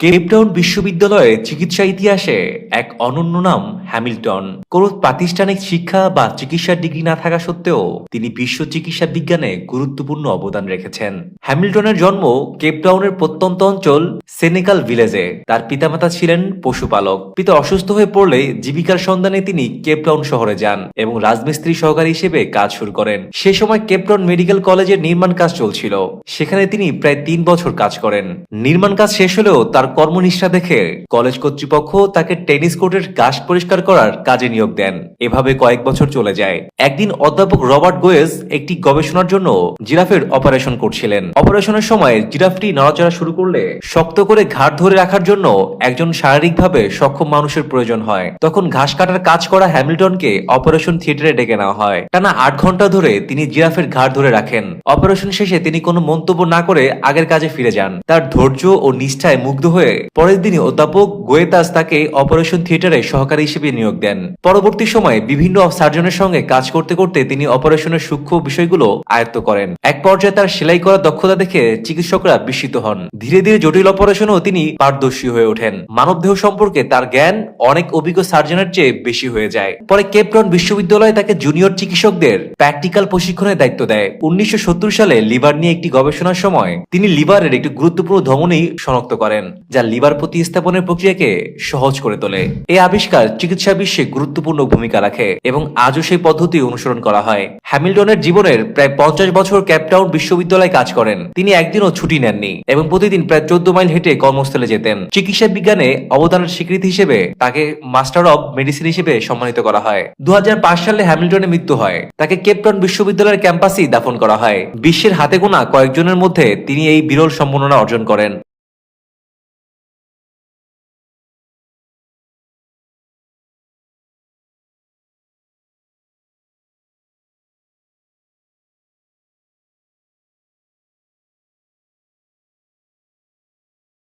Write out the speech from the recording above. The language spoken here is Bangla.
কেপটাউন বিশ্ববিদ্যালয়ে চিকিৎসা ইতিহাসে এক অনন্য নাম, হ্যামিল্টন। কোনো প্রাতিষ্ঠানিক শিক্ষা বা চিকিৎসার ডিগ্রি না থাকা সত্ত্বেও তিনি বিশ্ব চিকিৎসা বিজ্ঞানে গুরুত্বপূর্ণ অবদান রেখেছেন। হ্যামিল্টনের জন্ম কেপটাউনের প্রত্যন্ত অঞ্চল সেনেকাল ভিলেজে। তার পিতামাতা ছিলেন পশুপালক। পিতা অসুস্থ হয়ে পড়লে জীবিকার সন্ধানে তিনি কেপটাউন শহরে যান এবং রাজমিস্ত্রি সহকারী হিসেবে কাজ শুরু করেন। সে সময় কেপটাউন মেডিকেল কলেজের নির্মাণ কাজ চলছিল। সেখানে তিনি প্রায় তিন বছর কাজ করেন। নির্মাণ কাজ শেষ হলেও তার কর্মনিষ্ঠা দেখে কলেজ কর্তৃপক্ষ তাকে টেনিস কোর্টের ঘাস পরিষ্কার করার কাজে নিয়োগ দেন। এভাবে কয়েক বছর চলে যায়। একদিন অধ্যাপক রবার্ট গোয়েজ একটি গবেষণার জন্য জিরাফের অপারেশন করছিলেন। অপারেশনের সময় জিরাফটি নড়াচড়া শুরু করলে শক্ত করে ঘাট ধরে রাখার জন্য একজন শারীরিকভাবে সক্ষম মানুষের প্রয়োজন হয়। তখন ঘাস কাটার কাজ করা হ্যামিল্টনকে অপারেশন থিয়েটারে ডেকে নেওয়া হয়। টানা আট ঘণ্টা ধরে তিনি জিরাফের ঘাড় ধরে রাখেন। অপারেশন শেষে তিনি কোনো মন্তব্য না করে আগের কাজে ফিরে যান। তার ধৈর্য ও নিষ্ঠায় মুগ্ধ হয়ে পরের দিনই অধ্যাপক গোয়েতাস তাকে অপারেশন থিয়েটারে সহকারী হিসেবে নিয়োগ দেন। পরবর্তী সময়ে বিভিন্ন সার্জনের সঙ্গে কাজ করতে করতে তিনি অপারেশনের সূক্ষ্ম বিষয়গুলো আয়ত্ত করেন। এক পর্যায়ে তার সেলাই করার দক্ষতা দেখে চিকিৎসকরা বিস্মিত হন। ধীরে ধীরে জটিল অপারেশনও তিনি পারদর্শী হয়ে ওঠেন। মানবদেহ সম্পর্কে তার জ্ঞান অনেক অভিজ্ঞ সার্জনের চেয়ে বেশি হয়ে যায়। পরে কেপটন বিশ্ববিদ্যালয়ে তাকে জুনিয়র চিকিৎসকদের প্র্যাকটিক্যাল প্রশিক্ষণের দায়িত্ব দেয়। উনিশশো সত্তর সালে লিভার নিয়ে একটি গবেষণার সময় তিনি লিভারের একটি গুরুত্বপূর্ণ ধমনী শনাক্ত করেন। যা লিভার প্রতিস্থাপনের প্রক্রিয়াকে সহজ করে তোলে। এই আবিষ্কার চিকিৎসা বিশ্বে গুরুত্বপূর্ণ ভূমিকা রাখে এবং আজও সেই পদ্ধতি অনুসরণ করা হয়। হ্যামিল্টনের জীবনের প্রায় পঞ্চাশ বছর ক্যাপটাউন বিশ্ববিদ্যালয়ে কাজ করেন। তিনি একদিনও ছুটি নেননি এবং প্রতিদিন প্রায় চোদ্দ মাইল হেঁটে কর্মস্থলে যেতেন। চিকিৎসা বিজ্ঞানে অবদানের স্বীকৃতি হিসেবে তাকে মাস্টার অব মেডিসিন হিসেবে সম্মানিত করা হয়। দু হাজার পাঁচ সালে হ্যামিল্টনের মৃত্যু হয়। তাকে কেপটাউন বিশ্ববিদ্যালয়ের ক্যাম্পাসেই দাফন করা হয়। বিশ্বের হাতে গোনা কয়েকজনের মধ্যে তিনি এই বিরল সম্মাননা অর্জন করেন।